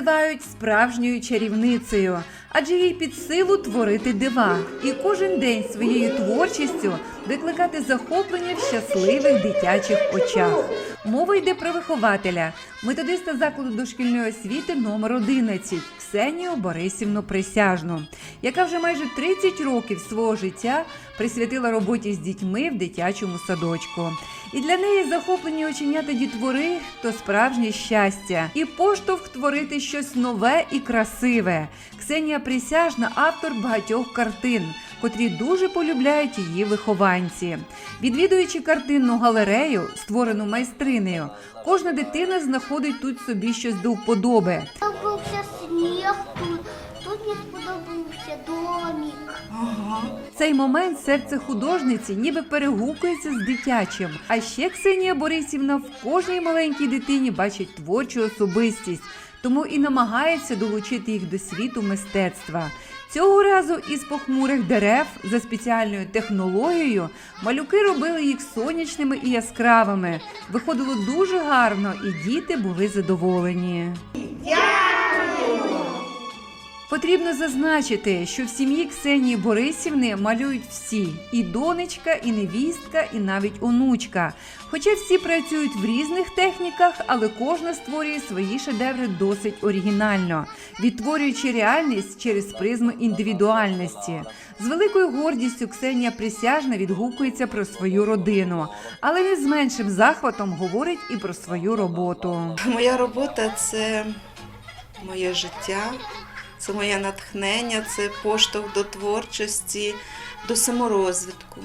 називають справжньою чарівницею, адже їй під силу творити дива і кожен день своєю творчістю викликати захоплення в щасливих дитячих очах. Мова йде про вихователя, методиста закладу дошкільної освіти номер 11 Ксенію Борисівну Присяжну, яка вже майже 30 років свого життя присвятила роботі з дітьми в дитячому садочку. І для неї захоплені оченята дітвори то справжнє щастя і поштовх творити щось нове і красиве. Ксенія Присяжна автор багатьох картин, котрі дуже полюбляють її вихованці. Відвідуючи картинну галерею, створену майстринею, кожна дитина знаходить тут собі щось до вподоби. Тут мені сподобався домик. Ага. Цей момент серце художниці ніби перегукується з дитячим. А ще Ксенія Борисівна в кожній маленькій дитині бачить творчу особистість, тому і намагається долучити їх до світу мистецтва. Цього разу із похмурих дерев за спеціальною технологією малюки робили їх сонячними і яскравими. Виходило дуже гарно, і діти були задоволені. Потрібно зазначити, що в сім'ї Ксенії Борисівни малюють всі: і донечка, і невістка, і навіть онучка. Хоча всі працюють в різних техніках, але кожна створює свої шедеври досить оригінально, відтворюючи реальність через призму індивідуальності. З великою гордістю Ксенія Присяжна відгукується про свою родину, але не з меншим захватом говорить і про свою роботу. Моя робота це моє життя, це моє натхнення, це поштовх до творчості, до саморозвитку.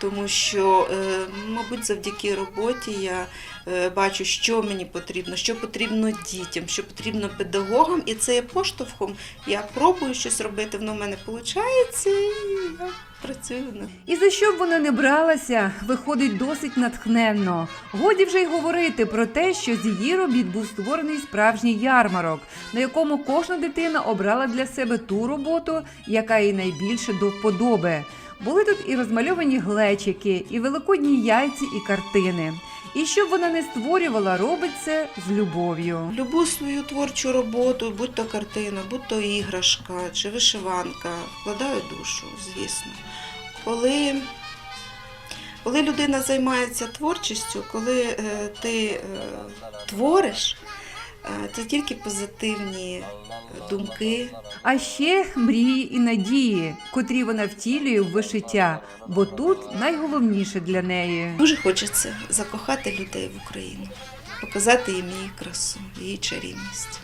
Тому що, е, мабуть, завдяки роботі я е, бачу, що мені потрібно, що потрібно дітям, що потрібно педагогам, і це є поштовхом. Я пробую щось робити, воно в мене виходить, і я працюю І за що б вона не бралася, виходить досить натхненно. Годі вже й говорити про те, що з її робіт був створений справжній ярмарок, на якому кожна дитина обрала для себе ту роботу, яка їй найбільше до вподоби. Були тут і розмальовані глечики, і великодні яйці, і картини. І що б вона не створювала, робить це з любов'ю. Любу свою творчу роботу, будь то картина, будь то іграшка чи вишиванка, вкладаю душу, звісно. Коли, коли людина займається творчістю, коли е, ти е, твориш, е, це тільки позитивні думки, А ще мрії і надії, котрі вона втілює в вишиття, бо тут найголовніше для неї. Дуже хочеться закохати людей в Україну, показати їм її красу, її чарівність.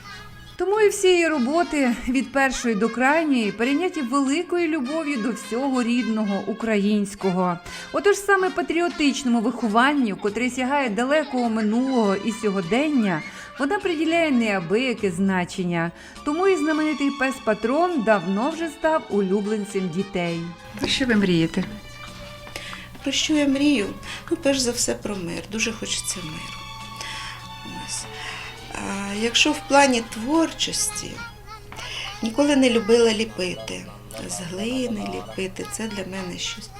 Тому і всі її роботи від першої до крайньої перейняті великою любов'ю до всього рідного українського. Отож саме патріотичному вихованню, котре сягає далекого минулого і сьогодення, вона приділяє неабияке значення. Тому і знаменитий пес патрон давно вже став улюбленцем дітей. Про що ви мрієте? Про що я мрію? Ну, перш за все, про мир. Дуже хочеться миру. А, якщо в плані творчості ніколи не любила ліпити, з глини ліпити, це для мене щось.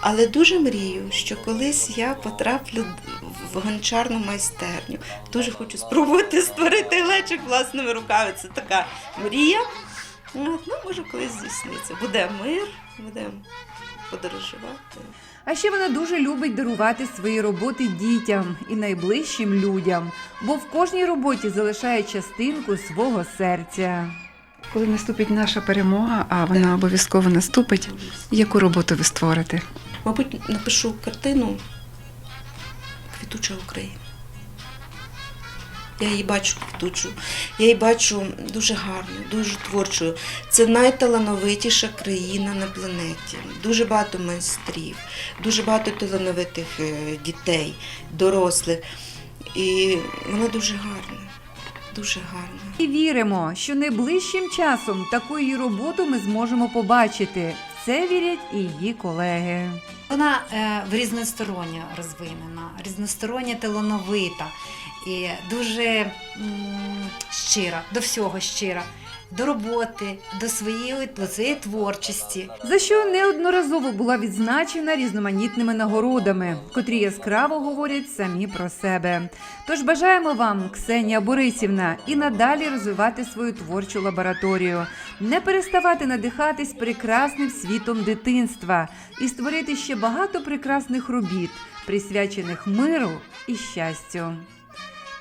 Але дуже мрію, що колись я потраплю в гончарну майстерню. Дуже хочу спробувати створити глечик власними руками. Це така мрія. Ну, може, колись здійсниться. Буде мир, будемо подорожувати. А ще вона дуже любить дарувати свої роботи дітям і найближчим людям, бо в кожній роботі залишає частинку свого серця. Коли наступить наша перемога, а вона обов'язково наступить, яку роботу ви створите? Мабуть, напишу картину Квітуча Україна. Я її бачу квітучу. Я її бачу дуже гарною, дуже творчою. Це найталановитіша країна на планеті. Дуже багато майстрів, дуже багато талановитих е, дітей, дорослих. І вона дуже гарна, дуже гарна. І віримо, що найближчим часом таку її роботу ми зможемо побачити. Це вірять і її колеги. Вона е, в різносторонньо розвинена, різностороння талановита і дуже щира, до всього щира. до роботи, до своєї, до своєї творчості. за що неодноразово була відзначена різноманітними нагородами, котрі яскраво говорять самі про себе. Тож бажаємо вам, Ксенія Борисівна, і надалі розвивати свою творчу лабораторію, не переставати надихатись прекрасним світом дитинства і створити ще багато прекрасних робіт, присвячених миру і щастю.